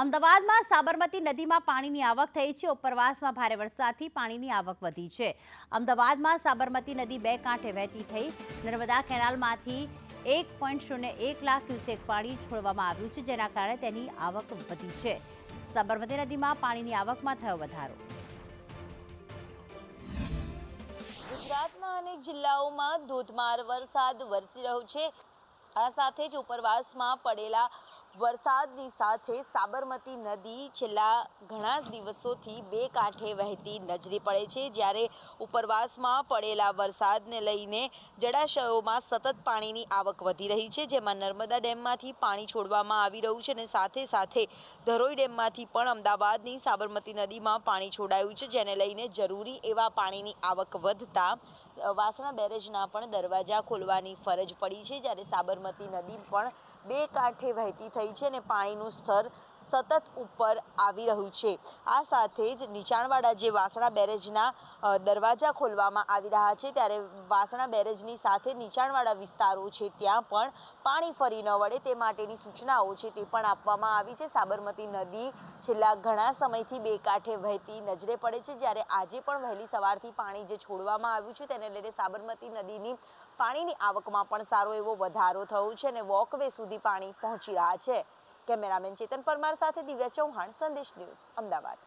અમદાવાદમાં સાબરમતી નદીમાં પાણીની આવક થઈ છે. ઉપરવાસમાં ભારે વરસાદથી પાણીની આવક વધી છે. અમદાવાદમાં સાબરમતી નદી બે કાંઠે વહેતી થઈ. નર્મદા કેનાલમાંથી એક પોઈન્ટ શૂન્ય એક લાખ ક્યુસેક પાણી છોડવામાં આવ્યું છે, જેના કારણે તેની આવક વધી છે. સાબરમતી નદીમાં પાણીની આવકમાં થયો વધારો. ગુજરાતના અનેક જિલ્લાઓમાં ધોધમાર વરસાદ વરસી રહ્યો છે. આ સાથે જ ઉપરવાસમાં પડેલા વરસાદની સાથે સાબરમતી નદી છેલ્લા ઘણા દિવસોથી બે કાંઠે વહેતી નજરે પડે છે. જ્યારે ઉપરવાસમાં પડેલા વરસાદને લઈને જળાશયોમાં સતત પાણીની આવક વધી રહી છે, જેમાં નર્મદા ડેમમાંથી પાણી છોડવામાં આવી રહ્યું છે અને સાથે સાથે ધરોઈ ડેમમાંથી પણ અમદાવાદની સાબરમતી નદીમાં પાણી છોડાયું છે, જેને લઈને જરૂરી એવા પાણીની આવક વધતા વાસણા બેરેજના પણ દરવાજા ખોલવાની ફરજ પડી છે. જ્યારે સાબરમતી નદી પણ બે કાંઠે વહેતી થઈ છે અને પાણીનું સ્તર સતત ઉપર આવી રહ્યું છે. આ સાથે જ નીચાણવાળા જે વાસણા બેરેજના દરવાજા ખોલવામાં આવી રહ્યા છે, ત્યારે વાસણા બેરેજની સાથે નીચાણવાળા વિસ્તારો છે, ત્યાં પણ પાણી ફરી ન વળે તે માટેની સૂચનાઓ છે તે પણ આપવામાં આવી છે. સાબરમતી નદી છેલ્લા ઘણા સમયથી બે કાંઠે વહેતી નજરે પડે છે. જ્યારે આજે પણ વહેલી સવારથી પાણી જે છોડવામાં આવ્યું છે તેને લઈને સાબરમતી નદીની પાણીની આવકમાં પણ સારો એવો વધારો થયો છે અને વોકવે સુધી પાણી પહોંચી રહ્યા છે. કેમેરામેન ચેતન પરમાર સાથે દિવ્યા ચૌહાણ સંદેશ ન્યૂઝ અમદાવાદ.